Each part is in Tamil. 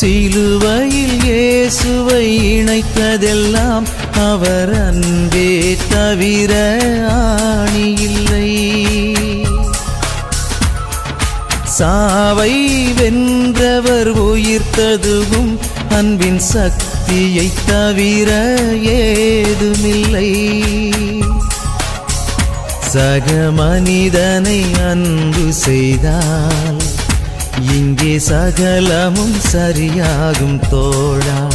சிலுவையில் இயேசுவை இணைத்ததெல்லாம் அவர் அன்பே தவிர ஆணி இல்லை சாவை வென்றவர் உயிர்த்ததுவும் அன்பின் சக்தியை தவிர ஏதுமில்லை. சக மனிதனை அன்பு செய்தால் இங்கே சகலமும் சரியாகும் தோழா.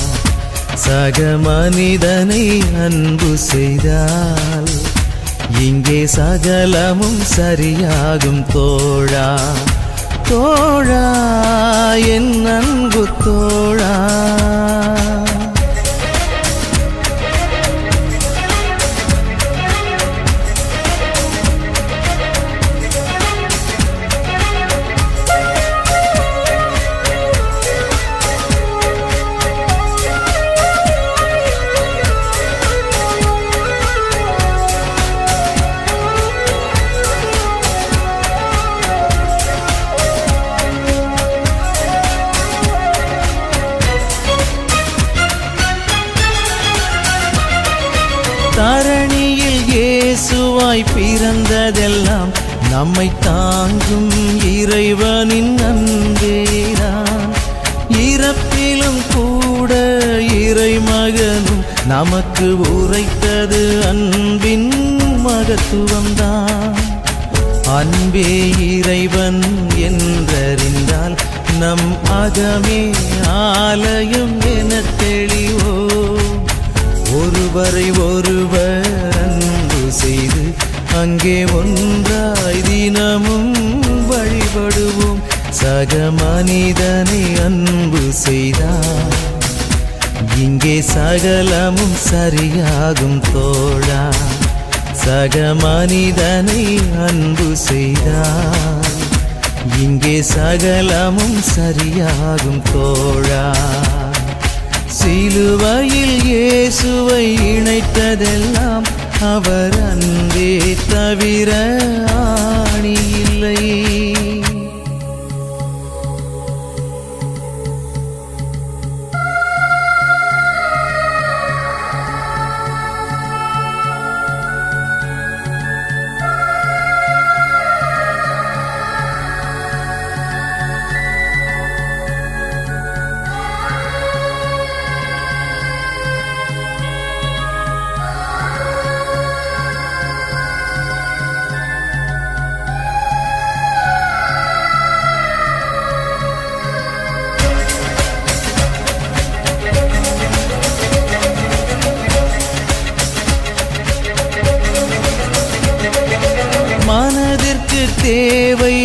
சக மனிதனை அன்பு செய்தால் இங்கே சகலமும் சரியாகும் தோழா. தோழா என் அன்பு தோழா. தரணியில் இயேசுவாய் பிறந்ததெல்லாம் நம்மை தாங்கும் இறைவனின் அன்பேதான் இறப்பிலும் கூட இறை மகனும் நமக்கு உரைத்தது அன்பின் மகத்துவம்தான் அன்பே இறைவன் என்றறிந்தால் நம் அகமே ஆலயம் என தெளிவோ ஒருவரை ஒருவர் அன்பு செய்து அங்கே ஒன்றாய் தினமும் வழிபடுவோம். சக மனிதனை அன்பு செய்தார். இங்கே சகலமும் சரியாகும் தோழா. சக மனிதனை அன்பு செய்தார். இங்கே சகலமும் சரியாகும் தோழா. சிலுவையில் இயேசுவை இணைத்ததெல்லாம் அவர் அன்பே தவிர ஆணி இல்லை தேவை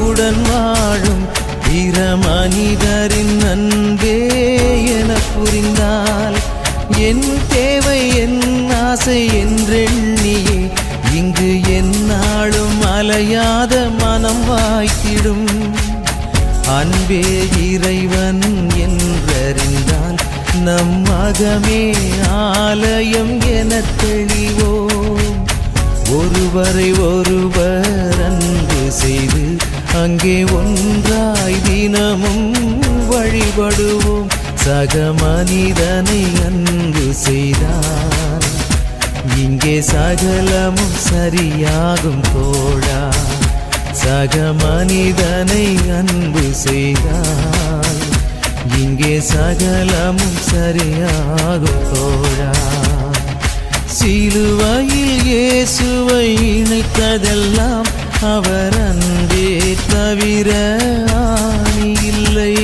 உடன் வாழும் பிற மனிதரின் அன்பே என புரிந்தால் என் தேவை என் ஆசை என்றெண்ணியே இங்கு என்னாலும் அலையாத மனம் வாய்த்திடும். அன்பே இறைவன் என்றறிந்தால் நம் அகமே ஆலயம் என தெளிவோ ஒருவரை ஒரு அங்கே ஒன்றாய் தினமும் வழிபடுவோம். சக மனிதனை அன்பு செய்தார். இங்கே சகலமும் சரியாகும் தோழா. சக மனிதனை அன்பு செய்தால் இங்கே சகலமும் சரியாகும் தோழா. சிலுவையில் இயேசுவை இணைத்ததெல்லாம் அவர் அன்பு தவிர ஆணி இல்லை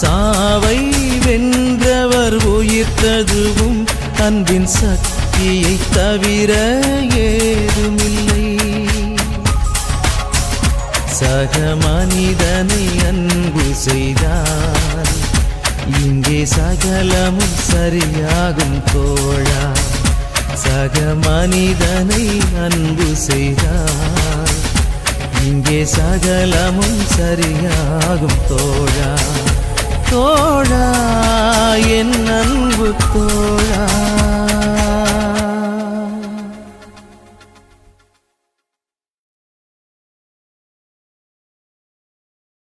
சாவை வென்றவர் உயிர்த்ததுவும் அன்பின் சக்தியை தவிர ஏதுமில்லை. சக மனிதனை அன்பு செய்தார் இங்கே சகலமும் சரியாகும் தோழா. சக மனிதனை அன்பு செய்தார். இங்கே சகலமும் சரியாகும் தோழா. தோழா என் அன்பு தோழா.